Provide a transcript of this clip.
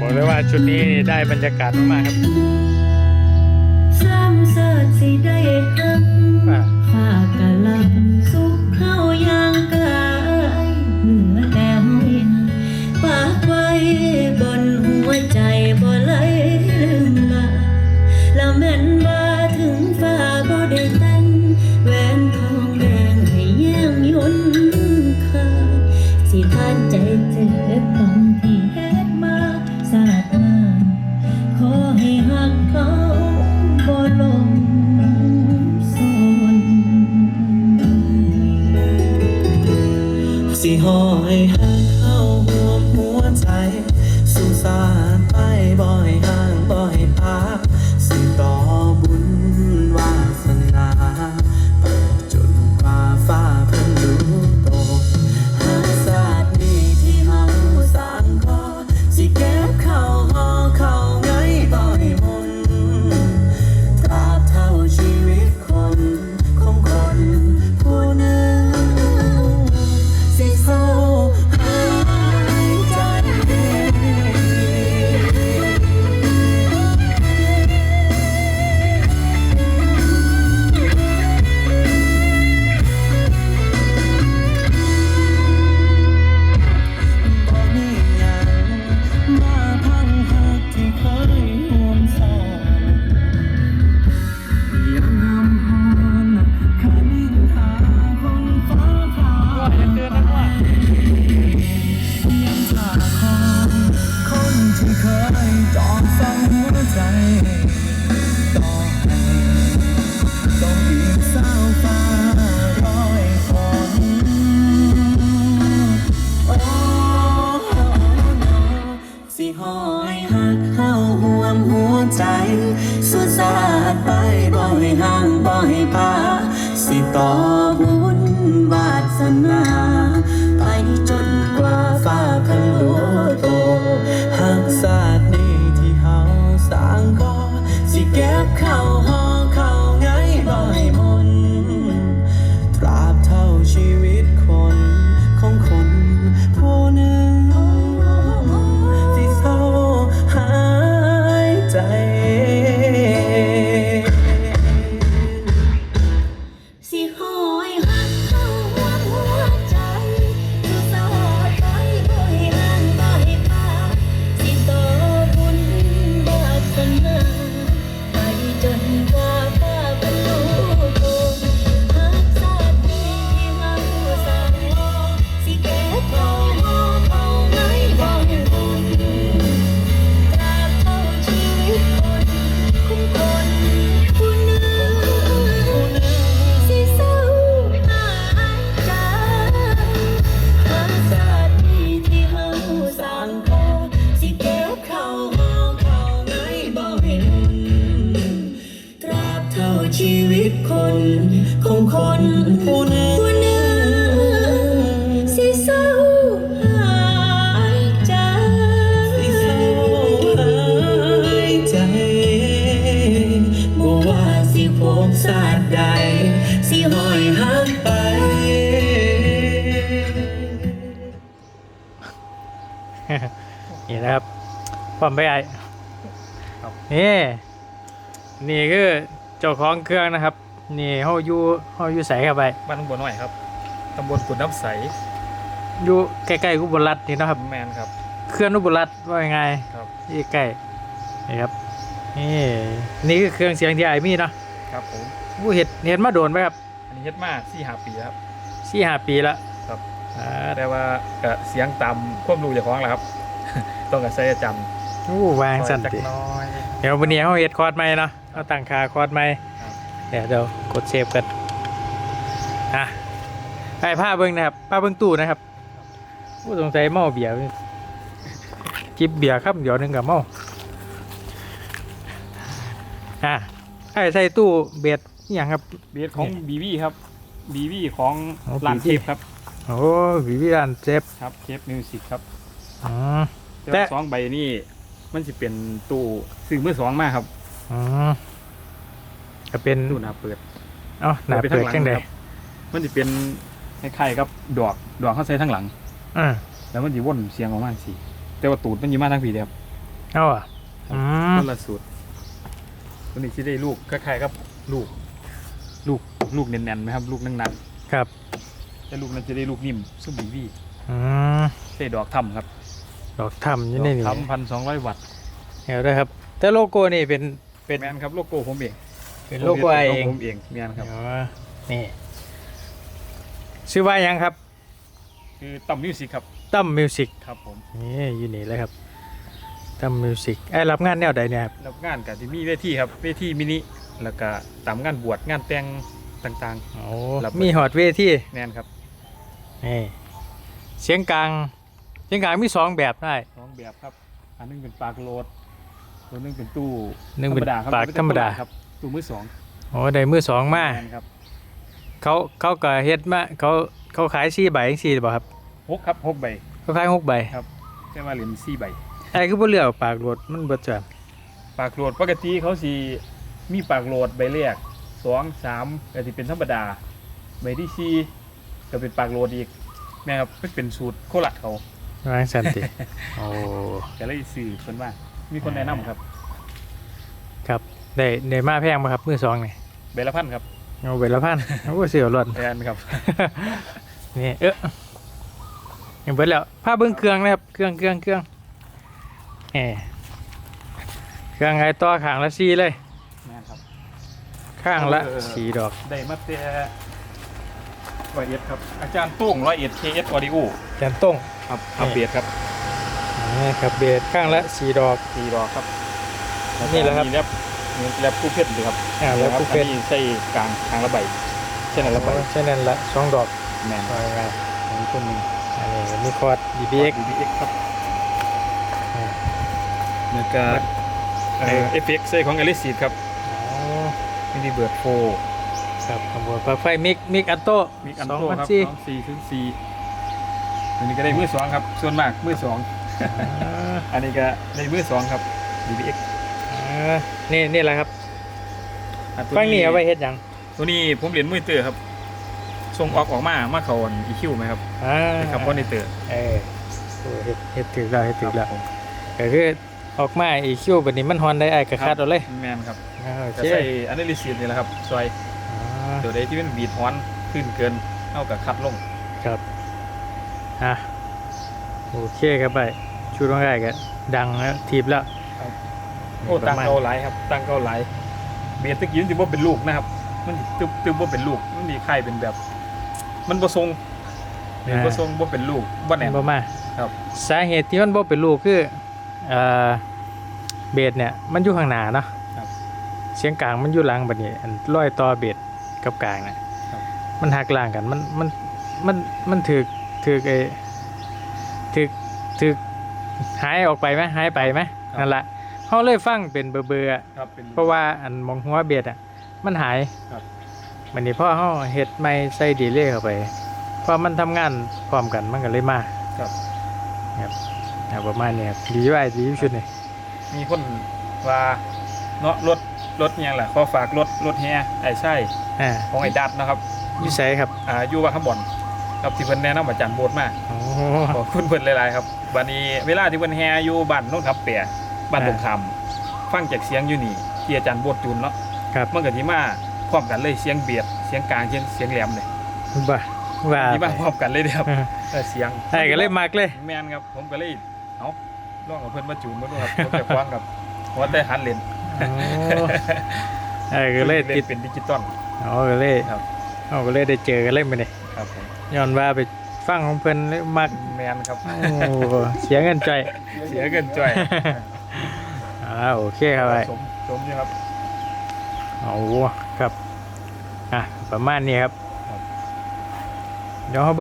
บอกเลยว่าชุดนี้ได้บรรยากาศมากๆครับ หอยหักเข้าห่วมหัวใจสุสาน นา ไปจนกว่าฟ้าพันโลโตหักศาสตร์นี้ที่เฮาสร้างก็สิเก็บเข้าห้องเข้าไงบ่ให้มน ตราบเท่าชีวิตคนของคนผู้หนึ่ง ที่เศร้าหายใจ สิหอ ความไปไอ้นี่ นี่คือเจ้าของเครื่องนะครับ นี่เฮาอยู่เฮาอยู่ใส่เข้าไปบ้านตำบลหน่อยครับตำบลกุดน้ำใสอยู่ใกล้ๆอุบลรัตน์นี่เนาะครับ แมนครับ เครื่องอุบลรัตน์ว่ายังไงครับที่ใกล้นี่ครับ นี่ นี่คือเครื่องเสียงที่ไอ้มีเนาะครับผม ผู้เห็ดเห็ดมาโดนไหมครับอันนี้เฮ็ดมาสี่หาปีแล้วครับ สี่ห้าปีละครับ อ่าแต่ว่าก็เสียงต่ำควบรู้เจ้าของแหละครับ ต้องกับใช้จ อู้วางำสั่นจักติหน้อยเดี๋ยววันนี้เขาเห็ดคอร์ดใหม่เนาะเขาตั้งค่าคอร์ดใหม่ครับเดี๋ยวเดี๋ยวกดเซฟกันอะไอ้ผ้าเบิ้งนะครับผ้าเบิ้งตู้นะครับผู้สงสัยเมาเบียร์จิบเบียร์ครับเดี๋ยวหนึงกับเมาอะไอ้ใส่ตู้เบียดอหย่างครับเบสของบีบีครับบีบีของอ๋อลาน BB เทปครับโอ้วิวิอันเซฟครับเทปมิวสิกครับอืมแต่แต่ว่าสองใบนี่ มันจะเป็นตู้ซื้อมือสองมากครับอืมก็เป็นตู้หน้าเปิดเอ้าหนาเปิดจังใดครับมันจะเป็นคล้ายๆกับดอกดอกเขาใส่ทั้งหลังอ่าแล้วมันจะว่นเสียงออกมาสิแต่ว่าตูดมันอยู่มาทางผีเดียวเอาอะอืมคนละสูตรตัวนี้ที่ได้ลูกคล้ายๆกับ ลูก ลูกลูกแน่นๆไหมครับ ลูกนั่งนันครับๆแต่ลูกนั้นจะได้ลูกนิ่มซุ่มบีวีอืมใส่ดอกทำครับ ดอกทำอยู่ในนี่ทำพันสองร้อยวัตต์เดี๋ยวด้วยครับ แต่โลโก้นี่เป็นเป็นแมนครับโลโก้ผมเองเป็นโลโก้ไอเองผมเองแมนครับอ๋อนี่ชื่อว่ายังครับ คือตั้มมิวสิกครับตั้มมิวสิกครับผมนี่อยู่นี่เลยครับตั้มมิวสิกไอ้รับงานแนวใดเนี่ยครับแล้วงานกับที่มีเวทีครับเวทีมินิแล้วก็ตามงานบวชงานแต่งต่างโอ้รับมีหอดเวทีๆแมนครับนี่เสียงกลางเสี ยงกลางมีสองแบบได้สองแบบครับ อันหนึงเป็นปากโหลดตัวหนึงเป็นตู้หนึ่งเป็นธรรมดาครับปากธรรมดาครับตู้มือสองโอ้ได้มือสองมาแมนครับเขาเขาก็เฮ็ดมาเขาเขาขายสี่ใบสี่บ่ครับหกครับหกใบเขาขายหกใบครับแค่ว่าเหรียญสี่ใบไอ้คือบ่เลือกปากรถมันเบิดจานปากโหลดปกติเขาสีมีปากโหลดใบแรกสองสามก็ที่เป็นธรรมดาใบที่สี่ก็เป็นปากโหลดอีกแม่ครับมันเป็นสูตรโคราชเขา วางสันติโอ้ก็เลยสื่อคนว่า มีคนแนะนำครับครับได้ได้มาแพงบ่ครับมือสองนี่ใบละพันครับเอาไปละพันโอ้เสียวรถแทนครับ นี่เอ๊ะยังเบิดแล้วผ้าเบิ้งเครื่องนะครับเครื่องเครื่องเครื่องแหมเครื่องไงต่อข้างละสี่เลย แม่นครับ ข้างละเออ สี่ดอก ได้มาแต่ร้อยเอ็ดครับ อาจารย์โต้งร้อยเอ็ดเคเอสออดิโอแก นต้งครับอัปเดตครับนี่ครับเบสข้างละสี่ดอก สี่ดอกครับนี่แหละครับมีแลบมีแลบคู่เพชรเลยครับอ่าแล้วครับคู่เพชรอันนี้ใส่กลางทางละใบเช่นละใบโอ้ใช่นั่นละสองดอกแมนว่าไงอันนี้คนหนึ่งอันนี้มีคอร์ด DBX DBX ครับอืมแล้วก็เอ่อฟเฟกต์ใส่ของอลิซีครับอ๋อมินิเบิร์ดโฟครับขบวนปลั๊กไฟมิกมิกอัตโต้มีอันสองโตพันครับสี่สองสี่ถึงสี่ อันนี้ก็ได้มือสองครับ ส่วนมากมือสองอ่าอันนี้ก็ได้มือสองครับ DBX อ่านี่นี่แหละครับอะตัวฟังนี่เอาไว้เฮ็ดหยังตัวนี้ผมเหรียญมือเตอร์ครับส่งออกออกมามาเขาอีคิวไหมครับอ่าเป็นคาร์บอนเตอร์เออโอ้เฮ็ดเฮ็ดถึกแล้วเฮ็ดถึกแล้วผมก็คือออกมาอีคิวบัดนี้มันฮอนได้ไอ้กระคัดเอาเลยแมนครับอ่าโอจะเคใส่อันนี้ลิซีนี่แหละครับซอย อ่า ตัวใดที่มันบีดฮอนขึ้นเกินเท่ากับคัดลงครับ อะโอเคครับไปชุดของไอ้ก็ดังแล้วทีบแล้ว โอ้ตังเกาหลายครับ ตังเกาหลายเบียดตะกี้มันจะว่าเป็นลูกนะครับ มันสิตึ๊บตึ๊บว่าเป็นลูก มันมีไข่เป็นแบบ มันประทรงเห็นประทรงว่าเป็นลูกว่าแน่นบ่มาครับ สาเหตุที่มันบ่เป็นลูกคือเอ่อเบสเนี่ย มันอยู่ข้างหน้าเนาะครับเสียงกลางมันอยู่หลังบัดนี้อันร้อยต่อเบสกับกลางเนี่ยครับมันหักล่างกันมันมันมันมันถึก ถึกไอ้ถึกถึกหายออกไปไหมหายไปไหมนั่นละเขาเลยฟังเป็นเบอร์เบอร์อะครับเป็น เพราะว่าอันมองหัวเบสอะ มันหายครับวันนี้พ่อเขาเฮ็ดไม่ใส่ดีเลยเข้าไปพอมันทำงานพร้อมกันมันก็เลยมาครับครับอ่าประมาณนี้ครับดีไว้ดีที่สุดนี่มีคนว่าเนาะรถรถเนี่ยแหละขอฝากรถรถแฮไอ้ใช่อ่าของไอ้ดัดนะครับวิสัยครับ อ่าอยู่ว่าข้างบน ครับที่เพิ่นแนะนำอาจารย์โบดมาโอ้ขอบคุณเพิ่นหลายๆครับวันนี้เวลาที่เพิ่นแฮอยู่บ้านโน้นครับเปียบ้านตรงคำฟังจากเสียงอยู่นี่ที่อาจารย์โบดจูนเนาะครับมันก็ที่มาพร้อมกันเลยเสียงเบียดเสียงกลางเสียงเสียงแหลมเลยบ้าว่าที่ไปมาพร้อมกันเลยเด้อครับเออเสียงไอ้ก็เลยมักเลยแมนครับผมก็เลยเอาลองเอาเพิ่นมาจูนมาดูครับผมจะฟังกับหัวแต่หันเลนโอ้ไอ้ก็เลยติดเป็นดิจิตอลอ๋อก็เลยครับเอาก็เลยได้เจอกันเลยมื้อนี้ ครับผมย้อนว่าไปฟังของเพิ่นเลยมักแมนครับโอ้เสียเงินใจอยเสียเงินจ่อยอ่าโอเคครับไอ้สมสมอยู่ครับ โอ้ครับ อะ ประมาณนี้ครับครับเดี๋ยวเขา